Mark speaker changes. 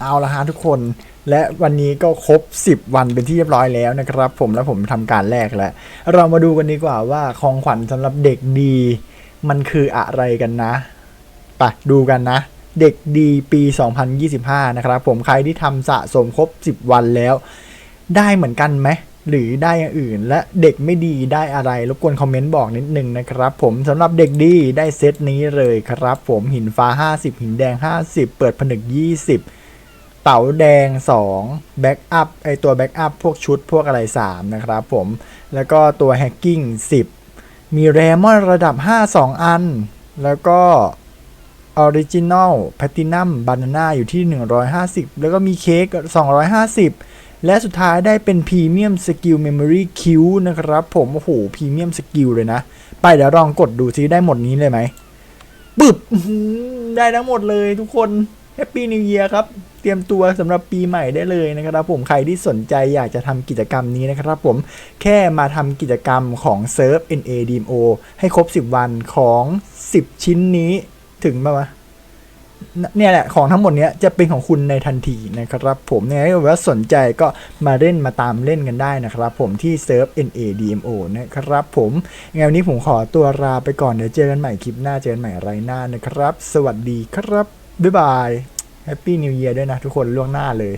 Speaker 1: เอาละฮะทุกคนและวันนี้ก็ครบ 10 วันเป็นที่เรียบร้อยแล้วนะครับผมและผมทำการแรกแล้ว เรามาดูกันดีกว่าว่าของขวัญสำหรับเด็กดี มันคืออะไรกันนะไปดูกันนะ เด็กดีปี 2025 นะครับผมใครที่ทำสะสมครบ 10 วันแล้ว ได้เหมือนกันไหมหรือได้อย่างอื่น และเด็กไม่ดีได้อะไรรบกวนคอมเมนต์บอกนิดนึงนะครับผมสำหรับเด็กดีได้เซตนี้เลยครับผมหินฟ้า 50 หินแดง 50 เปิดผนึก 20 เต๋าแดง 2 แบ็กอัพไอตัวแบ็กอัพพวกชุดพวกอะไร 3 นะครับผม แล้วก็ตัวแฮกกิ้ง 10 มีแรมอนระดับ 5 2 อัน แล้วก็ออริจินอลแพตินัมบานาน่าอยู่ที่ 150 แล้วก็มีเค้ก 250 และสุดท้ายได้เป็นพรีเมียมสกิลเมมโมรี่คิวนะครับผม โอ้โหพรีเมียมสกิลเลยนะ ไปเดี๋ยวลองกดดูซิได้หมดนี้เลยไหมปึ๊บได้ทั้งหมดเลยทุกคนแฮปปี้นิวเ a ียร์ครับ เตรียมตัวสำหรับปีใหม่ได้เลยนะครับผมใครที่สนใจอยากจะทำกิจกรรมนี้นะครับผมแค่มาทำกิจกรรมของเซิร์ฟ NADMO ให้ครบ 10 วันของ 10 ชิ้นนี้ถึงมาวะเนี่ยแหละของทั้งหมดเนี้ยจะเป็นของคุณในทันทีนะครับ ผมเนี่ยถ้าเกิดว่าสนใจก็มาเล่นมาตามเล่นกันได้นะครับ ผมที่เซิร์ฟ NADMO นะครับ ผมยังไงวันนี้ผมขอตัวลาไปก่อนเดี๋ยวเจอกันใหม่คลิปหน้าเจอกันใหม่ไรหน้านะครับ สวัสดีครับ บ๊ายบาย แฮปปี้นิวเยียร์ด้วยนะทุกคนล่วงหน้าเลย